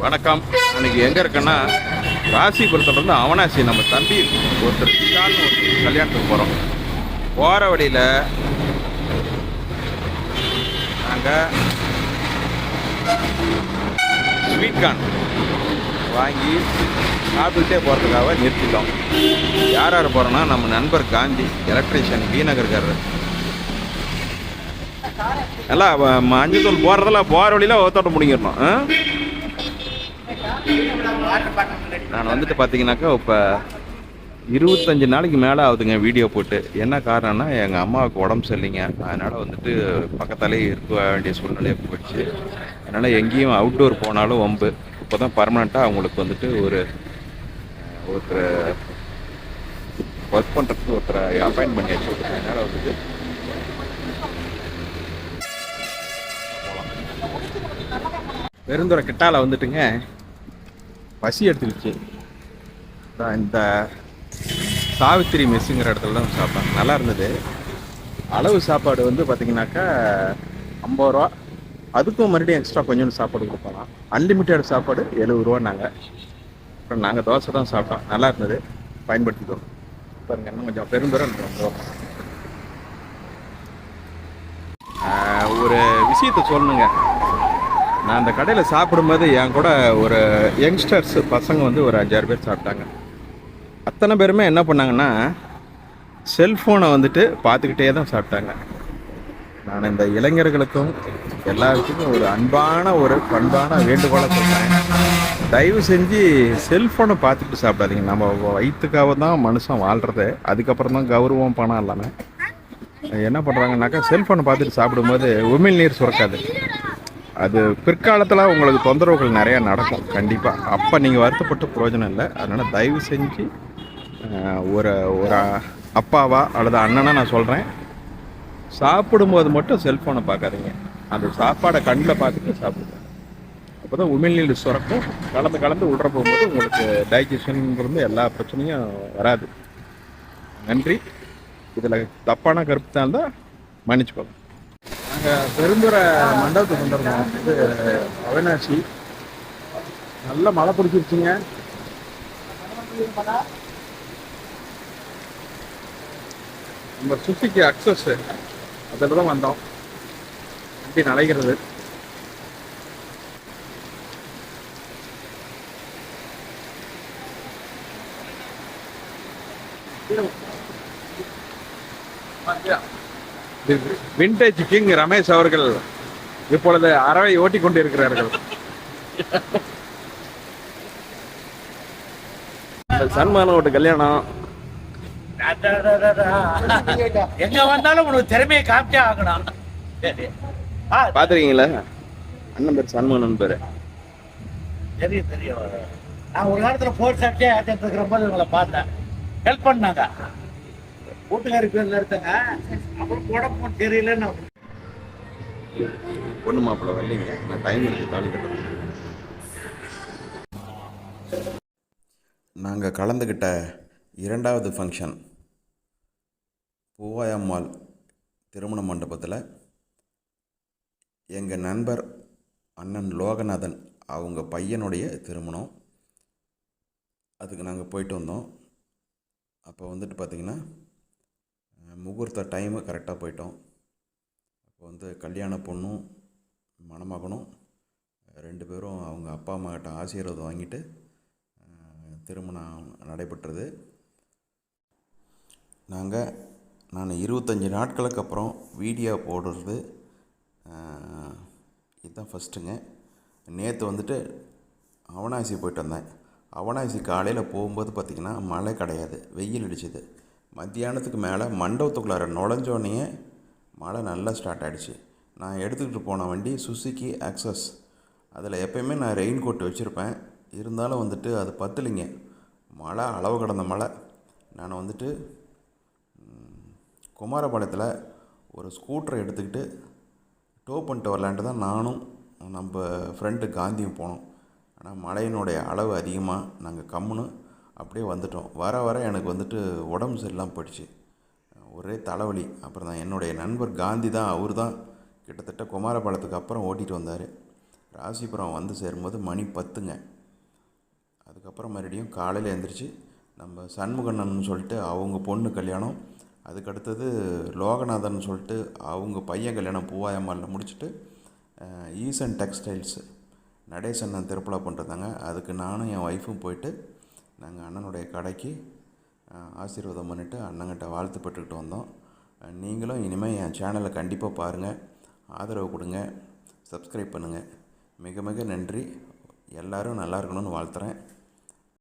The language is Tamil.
வணக்கம். இன்னைக்கு எங்கே இருக்கேன்னா ராசிபுரத்துலேருந்து அவனாசி நம்ம தம்பி ஒருத்தர் விஷால்னு ஒருத்தர் கல்யாணத்துக்கு போகிறோம் போகிற வழியில் நாங்கள் ஸ்வீட் கார்ன் வாங்கி சாப்பிட்டுட்டே போகிறதுக்காக நிறுத்திட்டோம். யார் யார் போகிறோன்னா நம்ம நண்பர் காந்தி எலக்ட்ரீஷியன் பி நகர்காரர். எல்லாம் மஞ்சள் தூள் போடுறதெல்லாம் போகிற வழியில் ஒருத்தோட்ட முடிங்கிடணும் ஆ? நான் வந்துட்டு பார்த்தீங்கன்னாக்கா இப்போ இருபத்தஞ்சு நாளைக்கு மேலே ஆகுதுங்க வீடியோ போட்டு. என்ன காரணம்னா எங்கள் அம்மாவுக்கு உடம்பு சரியில்லைங்க. அதனால் வந்துட்டு பக்கத்தாலே இருக்க வேண்டிய சூழ்நிலையை போயிடுச்சு. அதனால் எங்கேயும் அவுட்டோர் போனாலும் வம்பு. இப்போ தான் பர்மனெண்ட்டாக அவங்களுக்கு வந்துட்டு ஒரு ஒருத்தர் ஒர்க் பண்ணுறதுக்கு ஒருத்தரை அப்பாயின்ட் வச்சுருக்கேன் அதனால் வந்துட்டு பெருந்துறை கிட்டால வந்துட்டுங்க. பசி எடுத்துக்கிச்சு இந்த சாவித்திரி மெஸ்ஸுங்கிற இடத்துல தான் சாப்பிட்டேன் நல்லா இருந்தது. அளவு சாப்பாடு வந்து பார்த்தீங்கன்னாக்கா ஐம்பது ரூபா. அதுக்கும் மறுபடியும் எக்ஸ்ட்ரா கொஞ்சோண்டு சாப்பாடு கொடுப்பாங்க அன்லிமிட்டெட் சாப்பாடு எழுபது ரூபான்னாங்க அப்புறம் நாங்கள் தோசை தான் சாப்பிட்டோம். நல்லா இருந்தது. பயன்படுத்திக்கிறோம் பாருங்க இன்னும் கொஞ்சம் பெருந்தூரம் ஒரு விஷயத்தை சொல்லணுங்க. நான் அந்த கடையில் சாப்பிடும்போது என் கூட ஒரு யங்ஸ்டர்ஸ் பசங்க வந்து ஒரு அஞ்சாறு பேர் சாப்பிட்டாங்க. அத்தனை பேருமே என்ன பண்ணாங்கன்னா செல்ஃபோனை வந்துட்டு பார்த்துக்கிட்டே தான் சாப்பிட்டாங்க. நான் இந்த இளைஞர்களுக்கும் எல்லாருக்கும் ஒரு அன்பான ஒரு பண்பான வேண்டுகோளை சொல்கிறேன் தயவு செஞ்சு செல்ஃபோனை பார்த்துட்டு சாப்பிடாதீங்க. நம்ம வயிற்றுக்காக தான் மனுஷன் வாழ்கிறது அதுக்கப்புறம் தான் கௌரவம் பணம் இல்லாமல் என்ன பண்ணுறாங்கனாக்கா செல்ஃபோனை பார்த்துட்டு சாப்பிடும்போது உமிழ் நீர் சுரக்காது. அது பிற்காலத்தில் உங்களுக்கு தொந்தரவுகள் நிறையா நடக்கும். கண்டிப்பாக அப்போ நீங்கள் வருத்தப்பட்டு பிரயோஜனம் இல்லை. அதனால் தயவு செஞ்சு ஒரு ஒரு அப்பாவா அல்லது அண்ணனா நான் சொல்கிறேன் சாப்பிடும்போது மட்டும் செல்ஃபோனை பார்க்காதீங்க. அந்த சாப்பாடை கண்ணில் பார்த்துட்டு சாப்பிடுங்க. அப்போ தான் உமிழ்நீர் சுரக்கும். கலந்து கலந்து உள்ள போகும்போது உங்களுக்கு டைஜஷனுங்கிறது எல்லா பிரச்சனையும் வராது. நன்றி. இதில் தப்பான கருப்பு தான் இருந்தால் மன்னிச்சுக்கோங்க. பெருந்துறை மண்டபத்துக்கு வந்திருக்கோம் இது அவினாசி. நல்ல மழை பிடிச்சிருச்சுங்க நம்ம சுத்திக்கு அக்சஸ் அதில் தான் வந்தோம். வண்டி Yeah. விண்டேஜ் கிங் ரமேஷ் அவர்கள் இப்பொழுது அறவை ஓட்டிக் கொண்டிருக்கிறார்கள் சன்மானோட கல்யாணம். எங்க வந்தாலும் உனக்கு திறமையை காமிச்சே ஆகணும். சரி. ஆ, பாத்துருக்கீங்களா அண்ணன் பேர் சன்மானன் பேரு. தெரியும் தெரியும். நான் ஒரு காலத்துல போர் சாப்பிட்டே இருக்கிற போது உங்களை பார்த்தேன். ஹெல்ப் பண்ணாங்க. கூட்டுக்காரி பேர்ல இருந்தங்க அப்புறம் உடம்பு தெரியலன்னு பொண்ணு மாப்பிள்ள வரலைங்க. நான் டைம் இருக்கு தாலி கட்டணும் நாங்கள் கலந்துக்கிட்ட இரண்டாவது ஃபங்க்ஷன் பூவாயம்மாள் திருமண மண்டபத்தில் எங்கள் நண்பர் அண்ணன் லோகநாதன் அவங்க பையனுடைய திருமணம். அதுக்கு நாங்கள் போயிட்டு வந்தோம். அப்போ வந்துட்டு பார்த்திங்கன்னா முகூர்த்த டைமு கரெக்டாக போயிட்டோம். அப்போ வந்து கல்யாண பொண்ணும் மணமகனும் ரெண்டு பேரும் அவங்க அப்பா அம்மா கிட்ட ஆசீர்வாதம் வாங்கிட்டு திருமணம் நடைபெற்றது. நாங்கள் நான் இருபத்தஞ்சி நாட்களுக்கு அப்புறம் வீடியோ போடுறது இதுதான் ஃபஸ்ட்டுங்க நேற்று வந்துட்டு அவனாசி போயிட்டு வந்தேன். அவனாசி காலையில் போகும்போது பார்த்திங்கன்னா மழை கிடையாது. வெயில் அடிச்சுது. மத்தியானத்துக்கு மேலே மண்டபத்துக்குள்ளார நுழைஞ்சோடனே மழை நல்லா ஸ்டார்ட் ஆகிடுச்சு நான் எடுத்துக்கிட்டு போன வண்டி சுசுக்கி ஆக்சஸ் அதில் எப்பயுமே நான் ரெயின் கோட் வச்சுருப்பேன். இருந்தாலும் வந்துட்டு அது பத்தலைங்க. மழை அளவு கடந்த மழை. நான் வந்துட்டு குமாரபாளையத்தில் ஒரு ஸ்கூட்டரை எடுத்துக்கிட்டு டோ பண்ணிட்டு வரலான்ட்டு தான் நானும் நம்ம ஃப்ரெண்டு காந்தியும் போனோம். ஆனால் மழையினுடைய அளவு அதிகமாக நாங்கள் கம்முன்னு அப்படியே வந்துட்டோம். வர வர எனக்கு வந்துட்டு உடம்பு சரியில்லாமல் போயிடுச்சு. ஒரே தலைவலி. அப்புறம் தான் என்னுடைய நண்பர் காந்தி தான் அவர் தான் கிட்டத்தட்ட குமாரபாலத்துக்கு அப்புறம் ஓட்டிகிட்டு வந்தார். ராசிபுரம் வந்து சேரும்போது மணி பத்துங்க. அதுக்கப்புறம் மறுபடியும் காலையில் எழுந்திரிச்சு நம்ம சண்முகண்ணன் சொல்லிட்டு அவங்க பொண்ணு கல்யாணம். அதுக்கடுத்தது லோகநாதன் சொல்லிட்டு அவங்க பையன் கல்யாணம் பூவாயம்மாலில் முடிச்சுட்டு அஹ், ஈசன் டெக்ஸ்டைல்ஸ் நடேசண்ணன் திருப்பலா பண்ணுறதாங்க அதுக்கு நானும் என் ஒய்ஃபும் போயிட்டு நாங்கள் அண்ணனுடைய கடைக்கு ஆசீர்வாதம் பண்ணிவிட்டு அண்ணங்கிட்ட வாழ்த்து பெற்றுக்கிட்டு வந்தோம். நீங்களும் இனிமேல் என் சேனலை கண்டிப்பாக பாருங்கள் ஆதரவு கொடுங்க. சப்ஸ்கிரைப் பண்ணுங்கள் மிக மிக நன்றி. எல்லோரும் நல்லா இருக்கணும்னு வாழ்த்துறேன்.